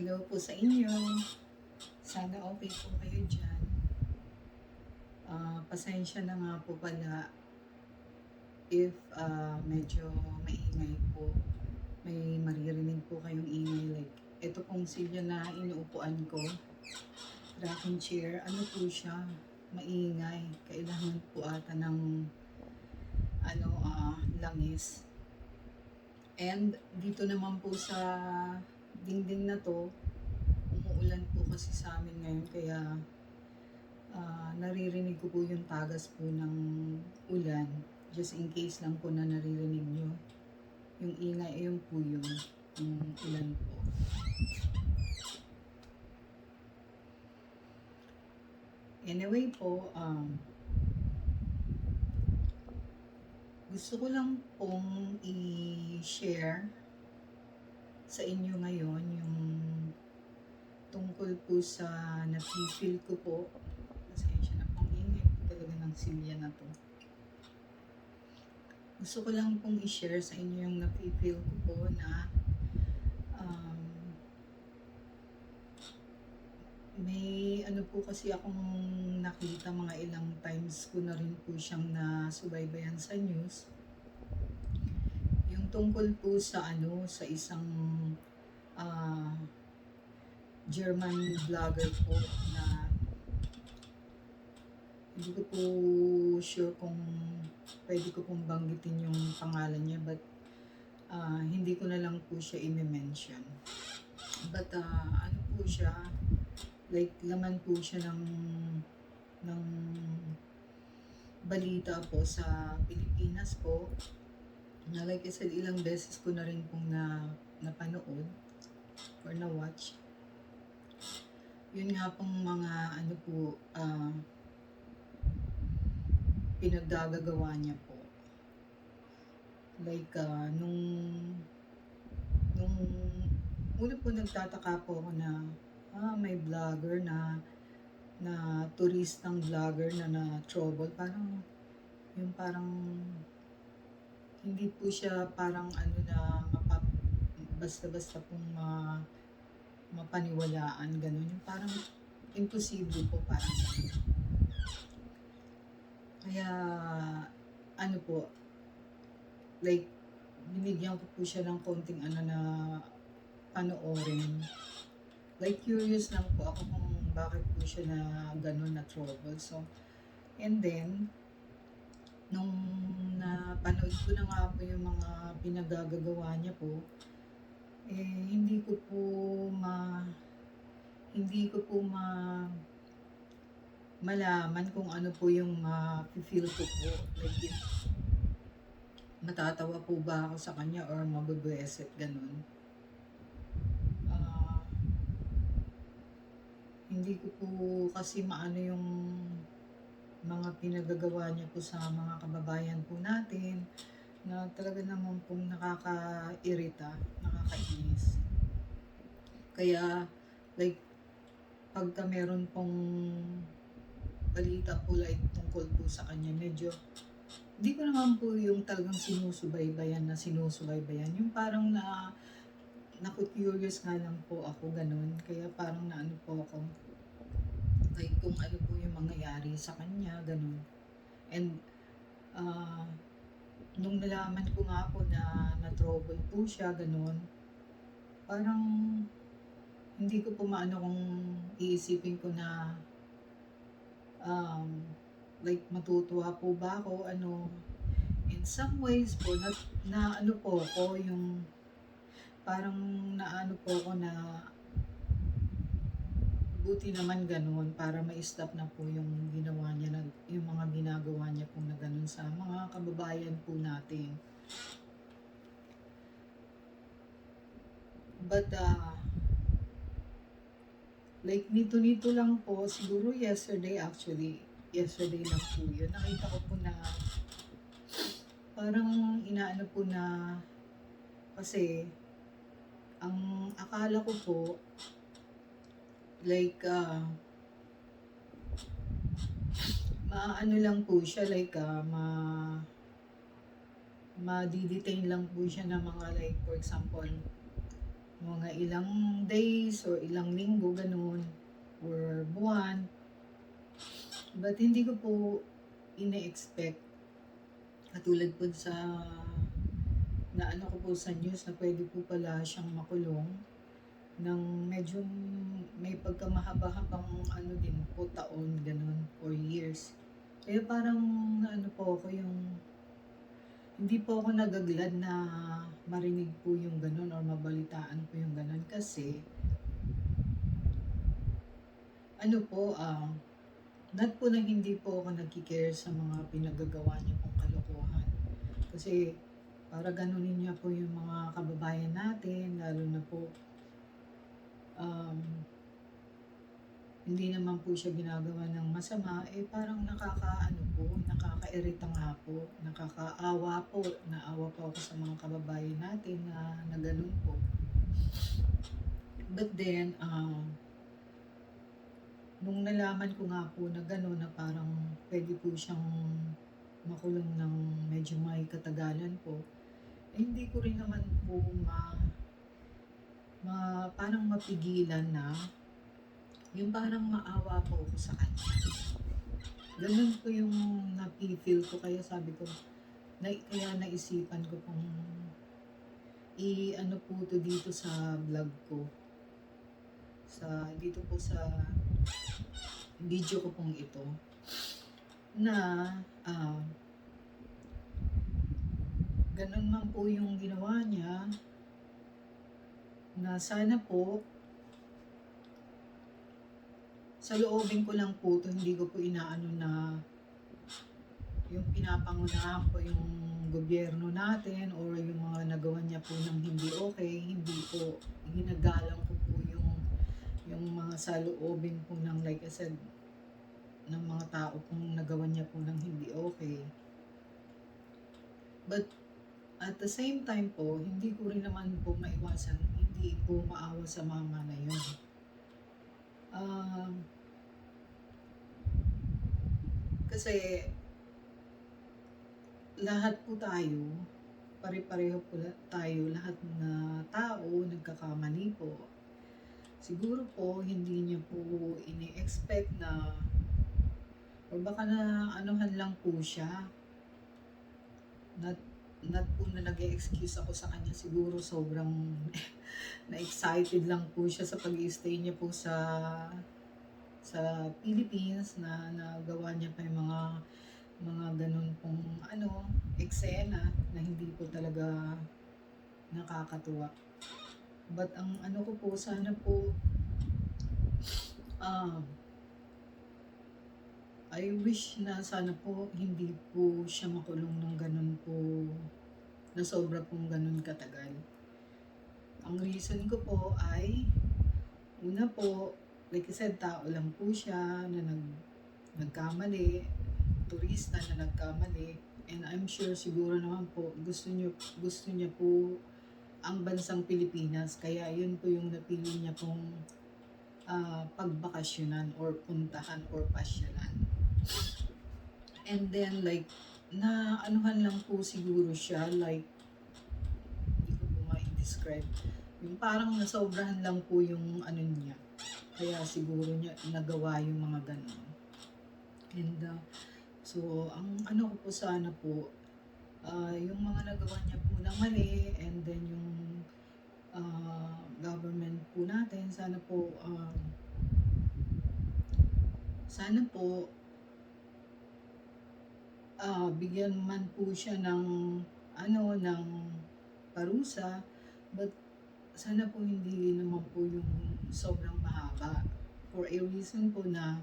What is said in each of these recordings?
Hello po sa inyo. Sana okay po kayo dyan. Ah, pasensya na nga po pala if ah, medyo maingay po. May maririnig po kayong ingay like ito pong silya na inuupuan ko. Rocking chair. Ano po siya? Maingay. Kailangan po ata ng ano, ah, langis. And dito naman po sa dingding na to, umuulan po kasi sa amin ngayon kaya ah, naririnig ko po yung tagas po ng ulan. Just in case lang po na naririnig nyo. Yung ingay, ayun po yun. Yung ulan po. Anyway po, um, gusto ko lang pong i-share sa inyo ngayon yung tungkol po sa nafe-feel ko po. Pasensya na pong ingay talaga ng silya na to. Gusto ko lang pong i-share sa inyo yung nafe-feel ko po na um, may ano po kasi akong nakita mga ilang times ko na rin po siyang nasubaybayan sa news tungkol po sa ano sa isang ah, German vlogger po na hindi ko po sure kung pwede ko pong banggitin yung pangalan niya but ah, hindi ko na lang po siya i-mention but ah, ano po siya like laman po siya ng ng balita po sa Pilipinas po na like I said, ilang beses ko na rin pong na, napanood or na-watch. Yun nga pong mga ano po, ah pinagdagagawa niya po. Like, ah, nung nung una po nagtataka po ako na ah, may vlogger na na turistang vlogger na na trouble parang yung parang hindi po siya parang ano na mapap, basta-basta pong ma, mapaniwalaan ganun. Yung parang imposible po parang kaya ano po like binigyan ko po siya ng konting ano na panoorin. Like curious lang po ako kung bakit po siya na ganun na trouble. So, and then, nung napanood ko na nga po yung mga pinagagagawa niya po, eh, hindi ko po ma, hindi ko po ma, malaman kung ano po yung ma-feel ko po. Like, matatawa po ba ako sa kanya or mababweset, ganun. Ah, hindi ko po kasi maano yung mga pinagagawa niya po sa mga kababayan po natin na talaga naman pong nakaka-irita, nakakainis. Kaya, like, pagka meron pong balita po like tungkol po sa kanya, medyo, di ko naman po yung talagang sinusubaybayan na sinusubaybayan. Yung parang na, naku-curious nga lang po ako ganun. Kaya parang naano po ako. Like kung ano po mangyayari sa kanya, ganun. And ah nung nalaman ko nga po na na-trouble po siya, ganun, parang hindi ko po maano kung iisipin ko na um, like matutuwa po ba ako, ano, in some ways po, na, na ano po ko yung parang naano po ako na buti naman ganun para ma-stop na po yung ginawa niya na, yung mga ginagawa niya po na ganun sa mga kababayan po natin. But uh, like nito-nito lang po, siguro yesterday actually, yesterday lang po yun, nakita ko po na parang inaano po na kasi ang akala ko po like ah maano lang po siya like ah ma ma-detain lang po siya ng mga like for example mga ilang days or ilang linggo, ganun, or buwan. But hindi ko po ine-expect, katulad po sa na ano ko po sa news na pwede po pala siyang makulong ng medyo may pagkamahaba-habang ano din po taon, ganun, or years. Kaya parang ano po ako yung hindi po ako nagaglad na marinig po yung ganun or mabalitaan po yung ganun kasi ano po, ah, not po na hindi po ako nagkikare sa mga pinagagawa niya pong kalokohan. Kasi para ganunin niya po yung mga kababayan natin, lalo na po um, hindi naman po siya ginagawa ng masama, eh parang nakakaano po, nakakairita nga po, nakakaawa po, naawa po ako sa mga kababayan natin na, na ganun po. But then, um, nung nalaman ko nga po na gano'n na parang pwede po siyang makulong ng medyo may katagalan po, eh, hindi ko rin naman po ma, ma parang mapigilan na yung parang maawa po ako sa kanya. Ganun po yung napifeel ko kaya sabi ko, na, kaya naisipan ko pong i-ano po to dito sa vlog ko. Sa, dito po sa video ko pong ito na ah, ganun man po yung ginawa niya na sana po sa loobin ko lang po to hindi ko po inaano na yung pinapangunahan po yung gobyerno natin or yung mga nagawa niya po ng hindi okay, hindi po ginagalang ko po yung yung mga saloobin po ng like I said ng mga tao kung nagawa niya po ng hindi okay. But at the same time po, hindi ko rin naman po maiwasan, hindi po maawa sa mama na yun. Um, kasi lahat po tayo, pare-pareho po tayo, lahat na tao nagkakamali po. Siguro po, hindi niya po ini-expect na or baka na anuhan lang po siya. Not, not po na nag excuse ako sa kanya. Siguro sobrang na-excited lang po siya sa pag stay niya po sa sa Philippines na nagawa niya pa yung mga mga ganun pong ano, eksena na hindi po talaga nakakatuwa. But ang ano ko po, sana po, um, I wish na sana po hindi po siya makulong ng ganun po, na sobra pong ganun katagal. Ang reason ko po ay, una po, like I said, tao lang po siya na nag, nagkamali, turista na nagkamali, and I'm sure siguro naman po, gusto niyo, gusto niya po ang bansang Pilipinas. Kaya yun po yung napili niya pong ah, pagbakasyonan or puntahan or pasyalan. And then like, na anuhan lang po siguro siya, like, hindi ko po ma-describe. Yung parang nasobrahan lang po yung ano niya. Kaya siguro niya nagawa yung mga ganon. And uh, so, ang ano ko po sana po, ah, yung mga nagawa niya po na mali and then yung ah, government po natin sana po um, sana po ah, bigyan man po siya ng ano ng parusa but sana po hindi naman po yung sobrang mahaba. For a reason po na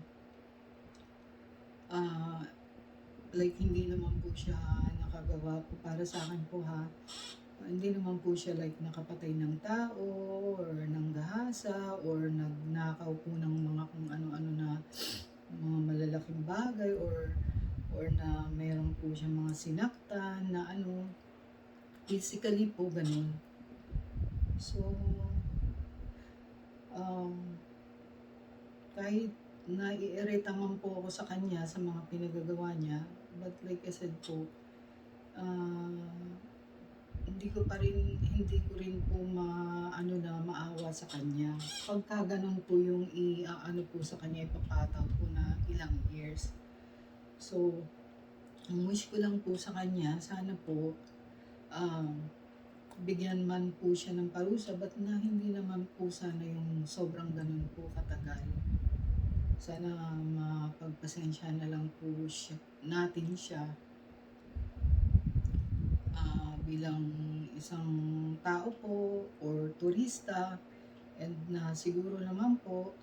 ah, like hindi naman po siya nakagawa po para sa akin po ha. Hindi naman po siya like nakapatay ng tao or ng gahasa or nagnakaw po ng mga kung ano-ano na mga malalaking bagay or or na meron po siya mga sinaktan na ano physically po ganun so um, kahit naiirita man po ako sa kanya sa mga pinagagawa niya but like I said po ah, hindi ko pa rin hindi ko rin po ma ano na ginagawa sa kanya. Pagka ganun po yung i-ano po sa kanya, ipapataw po na ilang years. So, ang wish ko lang po sa kanya, sana po, um, bigyan man po siya ng parusa, but na hindi naman po sana yung sobrang ganun po katagal. Sana mapagpasensya na lang po siya, natin siya ah, bilang isang tao po or turista and na siguro naman po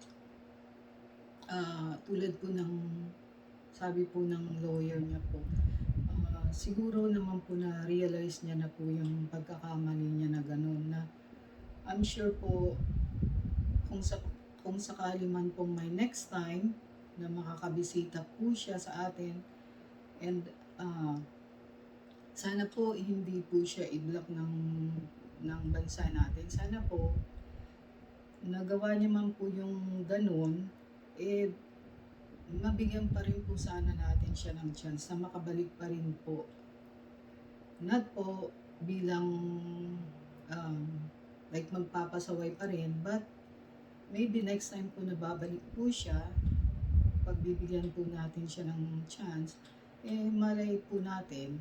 ah, tulad po ng sabi po ng lawyer niya po ah, siguro naman po na realize niya na po yung pagkakamali niya na gano'n na I'm sure po kung sa kung sakali man pong may next time na makakabisita po siya sa atin and ah, sana po hindi po siya i-block ng ng bansa natin. Sana po nagawa niya man po yung ganun, eh mabigyan pa rin po sana natin siya ng chance na makabalik pa rin po. Not po bilang um, like magpapasaway pa rin, but maybe next time po na babalik po siya, pagbibigyan po natin siya ng chance, eh malay po natin,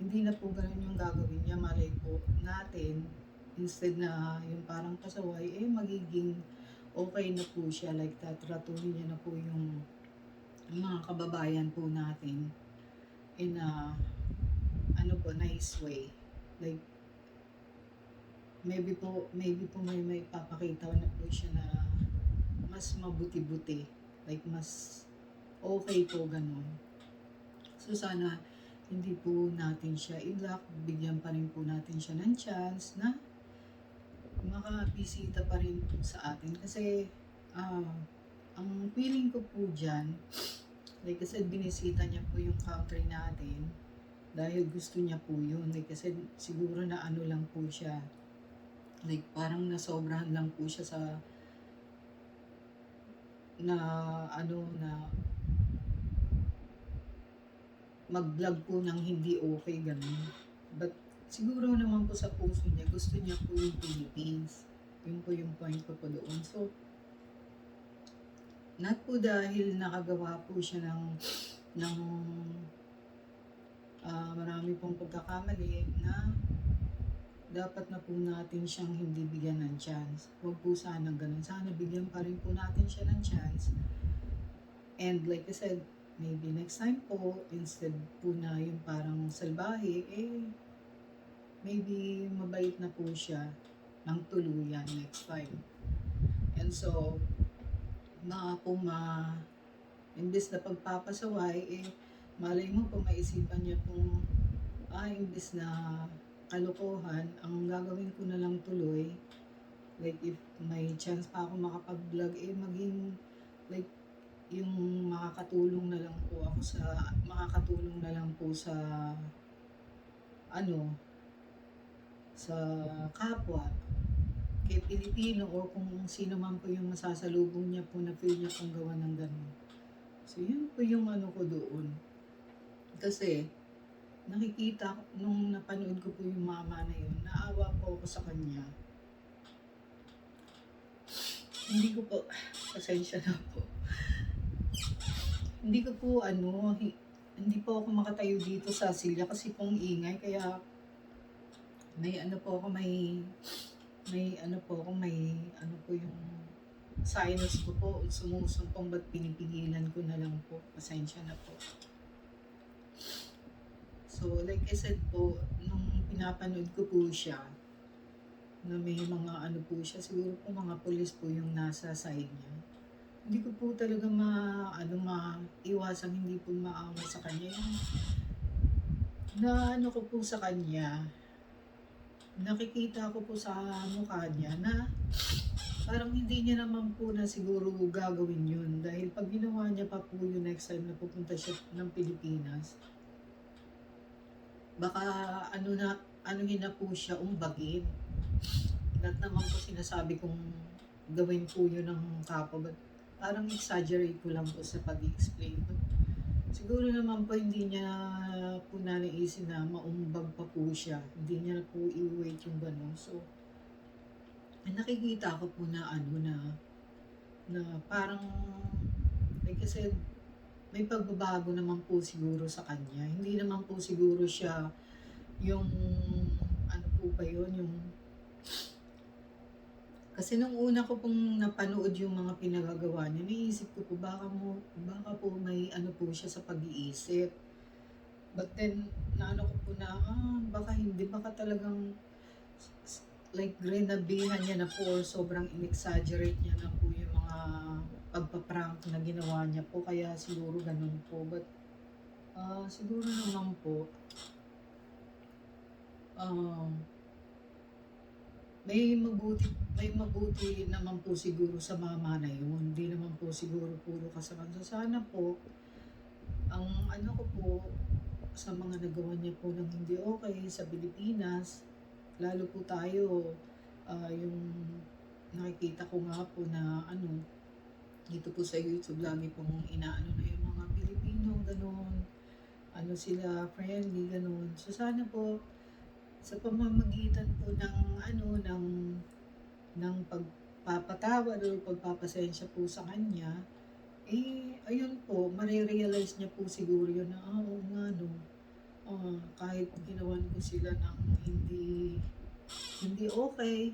hindi na po ganun yung gagawin niya, malay po natin, instead na yung parang pasaway, eh magiging okay na po siya, like tatratuhin niya na po yung mga kababayan po natin in a ano po, nice way. Like, maybe po, maybe po may may papakita na po siya na mas mabuti-buti. Like, mas okay po ganun. So, sana hindi po natin siya i-block. Bigyan pa rin po natin siya ng chance na makabisita pa rin sa atin. Kasi, ah, ang feeling ko po dyan, like kasi binisita niya po yung country natin dahil gusto niya po yun. Like kasi siguro na ano lang po siya. Like parang nasobrahan lang po siya sa na ano na mag-vlog po ng hindi okay ganun. But siguro naman po sa puso niya, gusto niya po yung Philippines. Yun po yung point ko po doon. So, not po dahil nakagawa po siya ng ng ah, marami pong pagkakamali na dapat na po natin siyang hindi bigyan ng chance. Huwag po sana ganun. Sana bigyan pa rin po natin siya ng chance. And like I said, maybe next time po, instead po na yung parang salbahe, eh, maybe mabait na po siya ng tuluyan next time. And so, na po ma imbes na pagpapasaway eh malay mo po maisipan niya kung ah imbes na kalokohan ang gagawin ko na lang tuloy like if may chance pa ako makapag-vlog eh maging like yung makakatulong na lang po ako sa makakatulong na lang po sa ano sa kapwa kay Pilipino or kung sino man po yung masasalubong niya po na feel niya pong gawa ng ganun. So, yun po yung ano ko doon. Kasi, nakikita, nung napanood ko po yung mama na yun, naawa po ako sa kanya. Hindi ko po, pasensya na po. Hindi ko po, ano, hi- hindi po ako makatayo dito sa silya kasi pong ingay, kaya may ano po ako, may may ano po ako, may ano po yung sinus ko po, sumusumpong ba't pinipigilan ko na lang po. Pasensya na po. So, like I said po, nung pinapanood ko po siya, na may mga ano po siya, siguro po mga pulis po yung nasa side niya. Hindi ko po talaga ma, ano, maiwasan, hindi po maawa sa kanya. Yung, na ano ko po sa kanya, nakikita ko po sa mukha niya na parang hindi niya naman po na siguro gagawin yun. Dahil pag ginawa niya pa po yung next time na pupunta siya ng Pilipinas, baka ano na, ano na po siya umbagin. Lahat naman po sinasabi kong gawin po yun ng kapwa. Parang exaggerate ko lang po sa pag-explain. Siguro naman po hindi niya po na naisip na maumbag pa po siya. Hindi niya po i-wait yung gano'n. So, nakikita ko po na ano na na parang like I said, may pagbabago naman po siguro sa kanya. Hindi naman po siguro siya yung ano po ba yun, yung kasi nung una ko pong napanood yung mga pinagagawa niya, naisip ko po baka mo baka po may ano po siya sa pag-iisip. But then naano ko po na ah, baka hindi baka talagang like grinabihan niya na po sobrang in-exaggerate niya na po yung mga pagpa-prank na ginawa niya po kaya siguro ganun po but ah siguro naman po um, may mabuti may mabuti naman po siguro sa mama na yun. Hindi naman po siguro puro kasaman so sana po ang ano ko po sa mga nagawa niya po ng hindi okay sa Pilipinas lalo po tayo ah, yung nakikita ko nga po na ano dito po sa YouTube lagi pong inaano na yung mga Pilipino ganun. Ano sila friendly ganun. So sana po sa pamamagitan po ng ano ng ng pagpapatawad o pagpapasensya po sa kanya eh ayun po marirealize niya po siguro yun na ah, oo nga no. Ah, kahit ginawan ko sila ng hindi hindi okay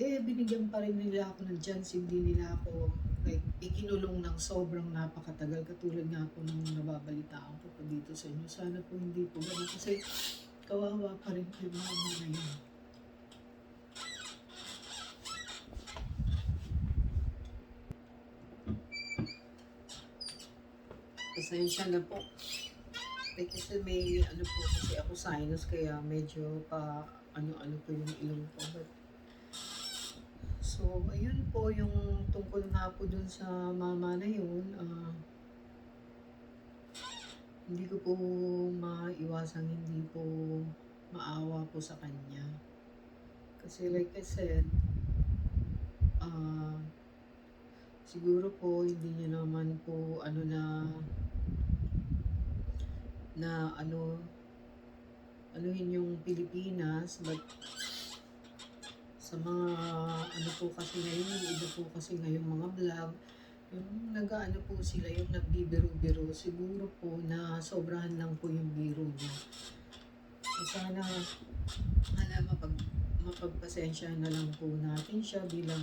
eh binigyan pa rin nila ako ng chance hindi nila ako like ikinulong ng sobrang napakatagal. Katulad nga po nung nababalitaan ko po dito sa inyo. Sana po hindi po ganun kasi kawawa pa rin mama na yun. Pasensya na po. Eh, kasi may ano po kasi ako sinus kaya medyo pa ano-ano po yung ilong ko. But So, ayun po yung tungkol nga po dun sa mama na yun. ah, hindi ko po maiwasang hindi po maawa po sa kanya. Kasi like I said, ah, siguro po hindi niya naman po ano na na ano anuhin yung Pilipinas but sa mga ano po kasi ngayon, iba po kasi ngayon mga vlog, yung nag-ano po sila, yung nagbibiro-biro, siguro po na sobrahan lang po yung biro niya. So sana, sana mapag, mapagpasensya na lang po natin siya bilang,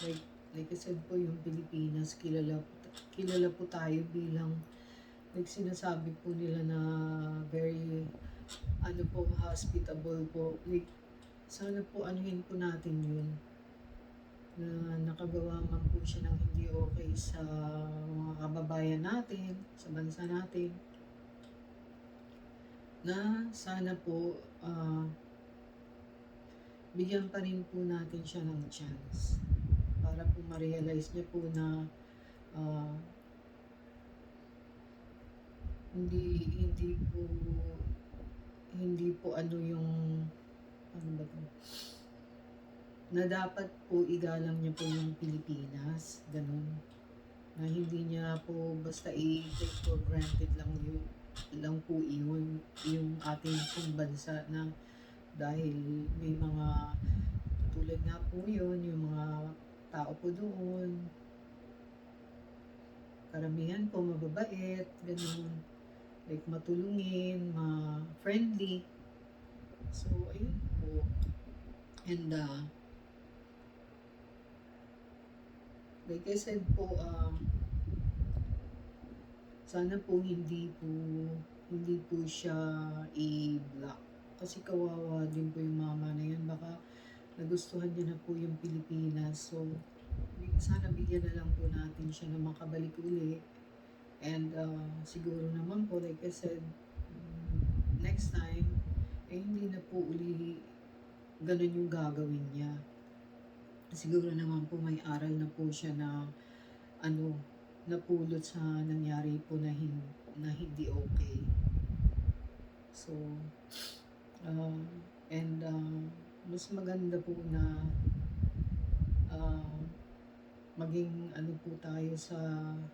like, like I said po, yung Pilipinas, kilala, kilala po tayo bilang, like sinasabi po nila na very, ano po, hospitable po, like, sana po anuhin po natin yun na nakagawa man po siya ng hindi okay sa mga kababayan natin, sa bansa natin. Na sana po ah, bigyan pa rin po natin siya ng chance para po ma-realize niya po na ah, hindi hindi po hindi po ano yung ano ba to? Na dapat po igalang niya po yung Pilipinas, ganun. Na hindi niya po basta i-take for granted lang yun, lang po iyon, yung ating pong bansa na dahil may mga tulad nga po yun, yung mga tao po doon, karamihan po mababait, ganun. Like matulungin, ma-friendly. So, ayun po. And, uh, like I said po, uh, sana po hindi po, hindi po siya i-block. Kasi kawawa din po yung mama na yun. Baka nagustuhan niya na po yung Pilipinas. So, sana bigyan na lang po natin siya na makabalik uli. And uh, siguro naman po, like I said, next time, eh hindi na po uli ganun yung gagawin niya. Siguro naman po may aral na po siya na ano, napulot sa nangyari po na, hin, na hindi okay. So, uh, and uh, mas maganda po na uh, maging ano po tayo sa